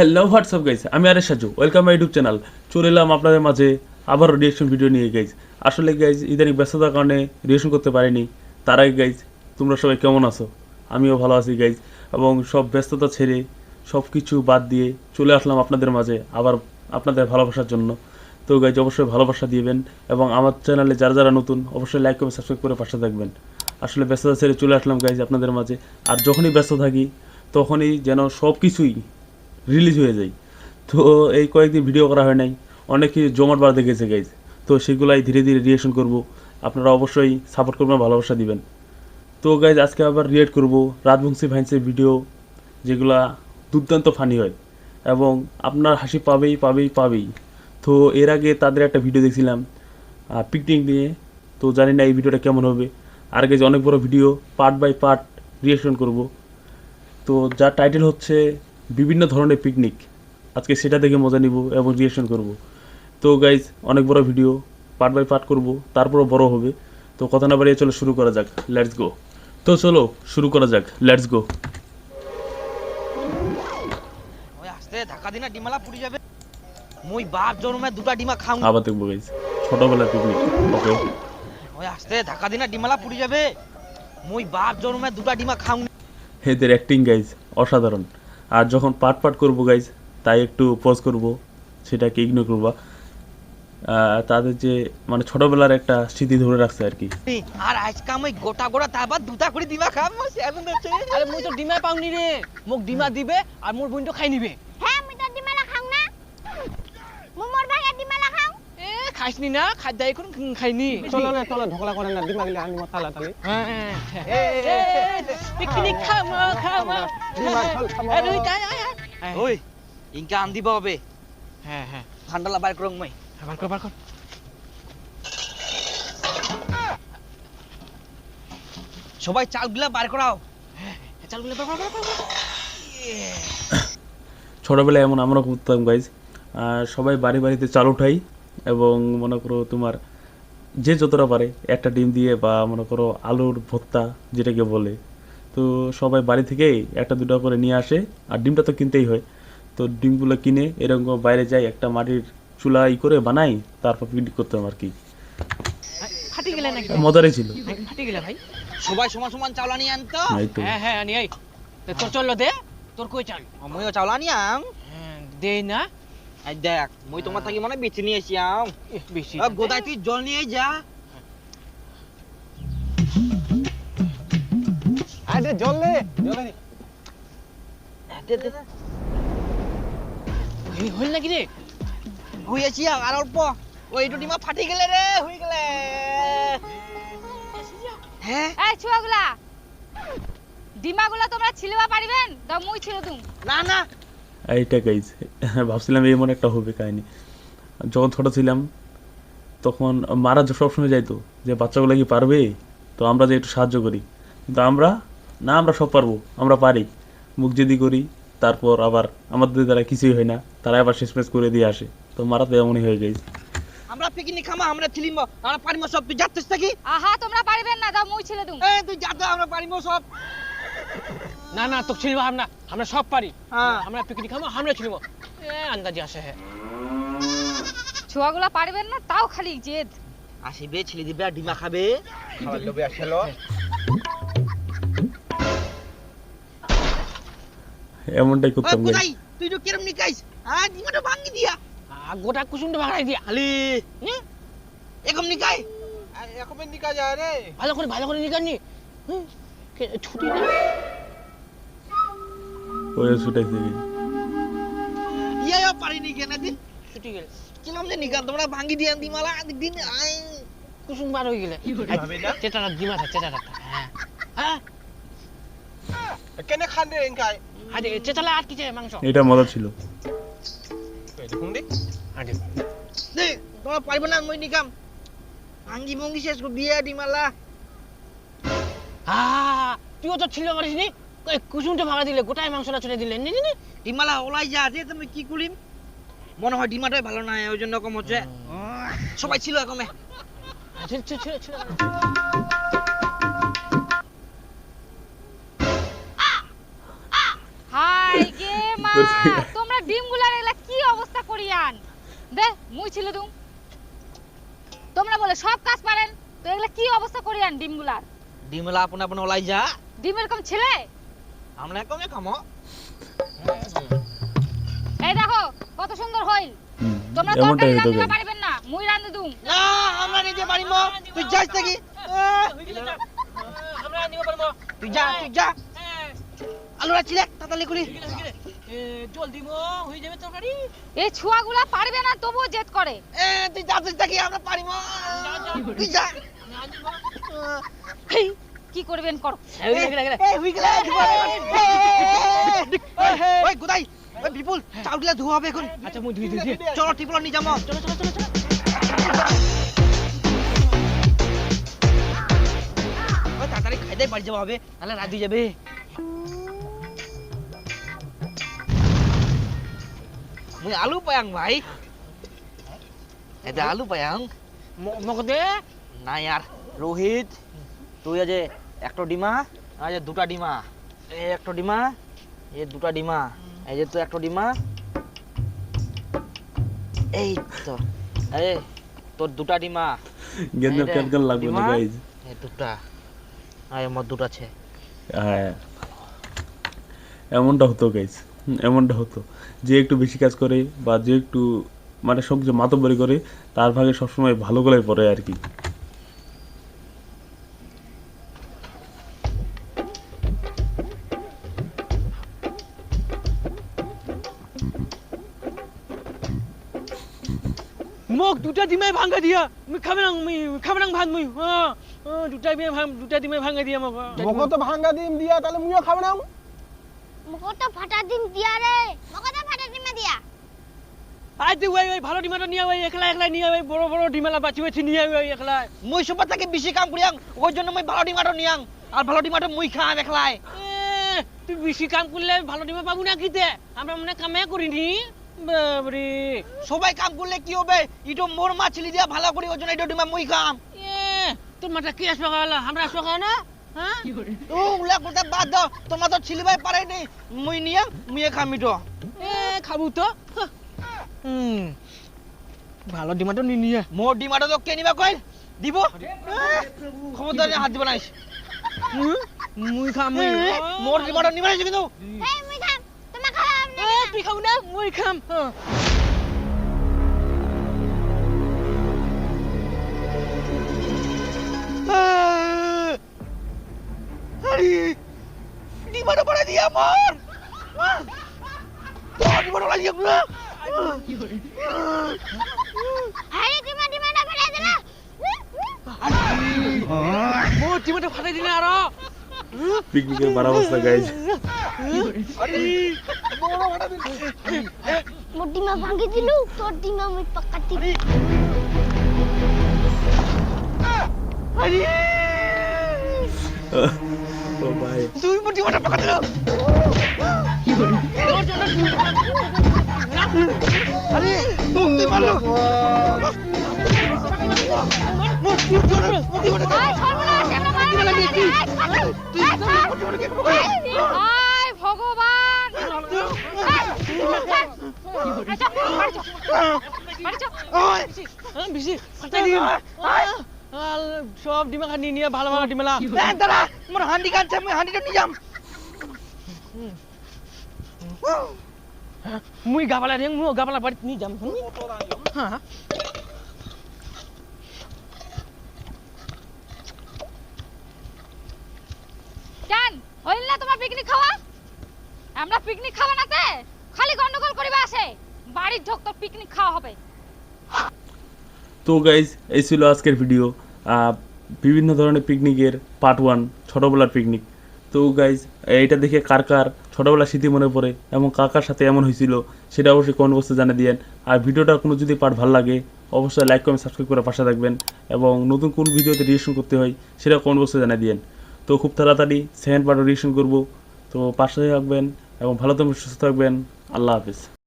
Hello WhatsApp guys আমি আরে Saju welcome my YouTube channel চলে এলাম আপনাদের মাঝে আবারও রিয়েকশন ভিডিও নিয়ে গাইজ আসলে গাইজ ইদানিং ব্যস্ততার কারণে রিয়েকশন করতে পারিনি। তার আগে গাইজ তোমরা সবাই কেমন আছো? আমিও ভালো আছি গাইজ এবং সব ব্যস্ততা ছেড়ে সব কিছু বাদ দিয়ে চলে আসলাম আপনাদের মাঝে আবার আপনাদের ভালোবাসার জন্য। তো গাইজ অবশ্যই ভালোবাসা দিবেন এবং আমার চ্যানেলে যারা যারা নতুন, অবশ্যই লাইক করে সাবস্ক্রাইব করে পাশে থাকবেন। আসলে, ব্যস্ততা ছেড়ে চলে আসলাম গাইজ আপনাদের মাঝে। আর যখনই ব্যস্ত থাকি, তখনই যেন সব কিছুই রিলিজ হয়ে যায়। তো এই কয়েকদিন ভিডিও করা হয় নাই। অনেকে জমাট বার দেখেছে গাইজ তো সেগুলাই ধীরে ধীরে রিয়েকশন করব। আপনারা অবশ্যই সাপোর্ট করবেন, ভালোবাসা দিবেন। তো গাইজ আজকে আবার রিয়েক্ট করব রাজবংশী ভাইন্সের ভিডিও যেগুলা দুর্দান্ত ফানি হয়। এবং আপনার হাসি পাবেই পাবেই পাবেই। তো, এর আগে তাদের একটা ভিডিও দেখছিলাম পিকনিক নিয়ে। তো, জানি না এই ভিডিওটা কেমন হবে। আর গেছে অনেক বড় video part by part reaction করব। তো, যার টাইটেল হচ্ছে বিভিন্ন ধরনের পিকনিক আজকে সেটা দেখে মজা নিব এবং রিয়েকশন করব। তো গাইজ অনেক বড় ভিডিও পার্ট বাই পার্ট করব তারপরও বড় হবে। তো কথা না বাড়িয়ে চলো শুরু করা যাক। লেটস গো তো চলো শুরু করা যাক। লেটস গো ধাক্কা দিনা ডিমালা পুড়ি যাবে। মুই বাপ জন্মে দুটা ডিমা খাও আবার দেখব গাইজ ছোটবেলার পিকনিক ওকে ওই আস্তে ধাক্কা দিনা ডিমালা পুড়ি যাবে। মুই বাপ জন্মে দুটা ডিমা খাও এদের অ্যাক্টিং গাইজ অসাধারণ। আর যখন পাট পাট করব গাইজ তাই একটু পজ করব সেটাকে ইগনোর করবা। আহ, তাদের যে মানে ছোটবেলার একটা স্মৃতি ধরে রাখছে আর কি। আর আজকে আমি গোটা গোটা তারপর দুটা করে ডিমা হচ্ছে আরে মুই তো ডিমা পাওনি রে। মোক ডিমা দিবে আর মোর বোন তো খাই নিবে হ্যাঁ আমি তো ডিমালা খাও না মই মোর ভাগে ডিমালা খাও এ খাইছনি না দাই কোন খাইনি চলো না চলো ঢোকলা করে না পিকনিক খামা খামা তাই আয় আয় ওই ইনকা আন দিব হবে হ্যাঁ হ্যাঁ ঠান্ডা লাবার করং মই বার কর বার কর সবাই চালগুলা বার করাও চাল বলে বার বার বার বার ছোটবেলায় এমন আমরা করতাম গাইজ সবাই বাড়ি বাড়িতে চাল উঠাই এবং মনে করো তোমার যে যতটা পারে একটা ডিম দিয়ে বা মনে করো আলুর ভর্তা যেটাকে বলে তো সবাই বাড়ি থেকেই একটা দুটো করে নিয়ে আসে। আর ডিমটা তো কিনতেই হয়। তো ডিমগুলো কিনে এরকম বাইরে যাই একটা মাটির চুলা ই করে বানাই তারপর পিকনিক করতাম আর কি। ফাটি মজারই ছিল। ভাই। সবাই সমান সমান চাউল আনি আনতো হ্যাঁ হ্যাঁ আনি তোর চলল দে তোর কই চাল? মইও চাউল আনি আম হ্যাঁ দে না। দেখ মই তোমার থাকি মনে বেছে নিয়ে এসি আম বেশি আ, তুই জল নিয়ে যা। আরে জল লে জল নে দে, দে, দে। এই হইল নাকি রে? হইয়াছি আর অল্প। ওই দুটি মা ফাটি গেলে রে হই গেলে। হ্যাঁ? এই ছুয়াগুলা। ডিমাগুলা তোমরা ছিলবা পারিবেন? দাও মুই ছিল না না এইটা গাইজ ভাবছিলাম এমন একটা হবে কাহিনী। যখন ছোট ছিলাম তখন মারা যে সবসময় যাইতো যে বাচ্চাগুলো কি পারবে? তো আমরা যে একটু সাহায্য করি। কিন্তু আমরা না আমরা সব পারব আমরা পারি। মুখ যদি করি তারপর আবার আমাদের দ্বারা কিছুই হয় না তারা আবার শেষ শেষমেশ করে দিয়ে আসে। তো মারা তো এমনই হয়ে গেছে। আমরা পিকনিক খামা আমরা ছিলিম আমরা পারিমো সব তুই যাচ্ছিস নাকি? আহা তোমরা পারিবেন না দাও মুই ছিল তুম এই তুই যাতে আমরা পারিমো সব। না না তোকে ছিলবা আমরা আমরা সব পারি। হ্যাঁ। আমরা পিকনিক খামো আমরা ছিলব এ আন্দাজি আসে। হ্যাঁ ছুয়াগুলা পারিবেন না তাও খালি জেদ। আসিবে ছেলে দিবে আর ডিমা খাবে। খাবার লোভে আসলো এমনটাই করতাম গাইজ তুই তো কিরম নিকাইস? হ্যাঁ ডিমাটা ভাঙি দিয়া। আ, গোটা কুসুমটা ভাগাই দিয়া। আলি। এরকম নিকাই? এখন নিকা যায় রে। ভালো করে ভালো করে নিকানি ছুটি না ওই ছুটাইছে ইয়া পারিনি কেন দিন ছুটি গেল কিরম যে নিকান তোমরা ভাঙি দিয়া দিমালা দিন আই কুসুম বার হয়ে গেলে। চেটাটা ডিমা থাকে চেটাটা হ্যাঁ। হ্যাঁ। কেনে খান রে এনকাই আরে চেটালা আটকিছে মাংস? এটা মজা ছিল। দেখুন দে। আরে। দে তোমরা পারবে না মই নিকাম। ভাঙ্গি ভঙ্গি শেষ করে দিয়া ডিমালা আ তুইও তো ছিল নি? ওই কুসুমটা ভাগা দিলে গোটাই মাংসটা চলে দিলে। নি নি ডিমালা ওলাই যা আছে তুমি কি করিম মনে হয় ডিমাটাই ভালো না ওই জন্য কম হচ্ছে। সবাই ছিল কমে হাই গে মা তোমরা ডিম করিয়ান? দে মুই ছিল দুম। তোমরা বলে সব কাজ পারেন তো এগুলা কি অবস্থা করিয়ান ডিমগুলার? ডিমলা আপন আপন ওলাই যা। ডিম এরকম ছেলে? আমরা কমে খামো। এই দেখো কত সুন্দর হইল। তোমরা তরকারি রান্ধিবা পারিবেন না মুই রান্ধে দুম। না আমরা নিজে পারিব তুই যাস থাকি আমরা নিব পারব তুই যা তুই যা। আলুরা চিলে তাড়াতাড়ি করি। জলদি মো হয়ে যাবে তরকারি এই ছুয়াগুলা পারবে না তবুও জেদ করে। এ তুই যাস থাকি আমরা পারিব তুই যা। হেই, কি করবেন করো ওই গুদাই ওই বিপুল চাউলগুলা ধোয়া হবে এখন আচ্ছা মুই ধুই ধুই চলো টিপল নিয়ে যাব চলো চলো চলো চলো তাড়াতাড়ি খাইতে বাড়ি যাওয়া হবে রাত হয়ে যাবে মুই আলু পায়াং ভাই এটা আলু পায়াং মকে দে না ইয়ার রোহিত তুই আজ একটা ডিমা আজ দুটা ডিমা। এই একটা ডিমা এই দুটা ডিমা এই যে তো একটা ডিমা। এই তো এই তোর দুটা ডিমা। গেন্দার ক্যালকাল লাগবে না। গাইজ এই দুটা। আর আমার দুটা আছে। হ্যাঁ। এমনটা হতো গাইজ এমনটা হতো। যে একটু বেশি কাজ করে বা যে একটু মানে সব কিছু মাতব্বরি করে তার ভাগে সবসময় ভালো গলায় পড়ে আর কি। মোক দুটা ডিমাই ভাঙা দিয়া মুই খাবে না মুই খাবে না ভাত মুই দুটা ডিমাই ভাঙ দুটা ডিমাই ভাঙা দিয়া মোক মোকে তো ভাঙ্গা ডিম দিয়া তাহলে মুইও খাব না মুখটা ফাটা ডিম দিয়া রে মুখটা ফাটা ডিম দিয়া। ওই ওই ভালো ডিমাটা নিয়ে ওই একলা একলা নিয়ে ওই বড় বড় ডিমালা বাছি বাছি নিয়ে ওই একলা। মুই সুপার থেকে বেশি কাম করিয়াং ওই জন্য মুই ভালো ডিমাটো নিয়াং আর ভালো ডিমাটো মুই খাম একলাই। তুই বেশি কাম করলে ভালো ডিমা পাবো না কিতে আমরা মনে কামে করিনি। বাবরে সবাই কাম করলে কি হবে? ইটো মোর মা ছিলি দিয়া ভালো করি ওই জন্য ইটো ডিমা মুই এ তোর মাথা কি আসবে গালা? আমরা আসবে গালা না? হ্যাঁ? ও উলা কথা বাদ দাও। তোমার তো ছিলিবাই পারে নি মুই নিয়াং মুই খাম ইটো। এ খাব তো। হুম। ভালো ডিমাটো নি নিয়ে। মোর ডিমাটো তো কে নিবা কইল দিব? খবরদার হাত দিব নাইস মুই খাম মুই। মোর ডিমাটো নিবা নাইস কিন্তু। बिखाउन मूर्खम di mana pada dia, Mon? Wah, di mana lagi gua? Ayo, di mana di mana pada dia? Aduh. Oh, di mana pada dia, Ro? পিকনিকের বাড়া অবস্থা গাইজ মোর ডিমা ভাঙি দিলু তোর ডিমা মুই পাকাতি ও ভাই তুই মোর ডিমাটো পাকা দিল আরে তুই মারলো মোর ডিমাটো মোর ডিমাটো ভগবান! আচ্ছা হ্যাঁ, আল সব ডিমা খানি নিয়ে ভালো ভালো ডিমালা। দাঁড়া মোর হান্ডি কানছে আমি হান্ডিটা নিয়ে যাম। মুই গাবালা রে মুই গাবালা বাড়ি নিয়ে যাম। হ্যাঁ কেন হইল না তোমার পিকনিক খাওয়া? আমরা পিকনিক খাওয়া খালি গন্ডগোল বাড়ির ঢোক তোর পিকনিক খাওয়া হবে। তো গাইজ এই ছিল আজকের ভিডিও বিভিন্ন ধরনের পিকনিকের পার্ট ওয়ান ছোটোবেলার পিকনিক তো গাইজ এইটা দেখে কার কার ছোটোবেলার স্মৃতি মনে পড়ে এবং কার কার সাথে এমন হয়েছিল, সেটা অবশ্যই কমেন্ট বক্সে জানিয়ে দিয়েন। আর ভিডিওটার কোনো যদি পার্ট ভালো লাগে, অবশ্যই লাইক কমেন্ট সাবস্ক্রাইব করে পাশে থাকবেন। এবং নতুন কোন ভিডিওতে রিয়েকশন করতে হয়, সেটা কমেন্ট বক্সে জানিয়ে দিয়েন। তো খুব তাড়াতাড়ি সেকেন্ড পার্টও রিয়েকশন করব। তো পাশে থাকবেন এবং ভালো থাকবেন, সুস্থ থাকবেন। আল্লাহ হাফিজ।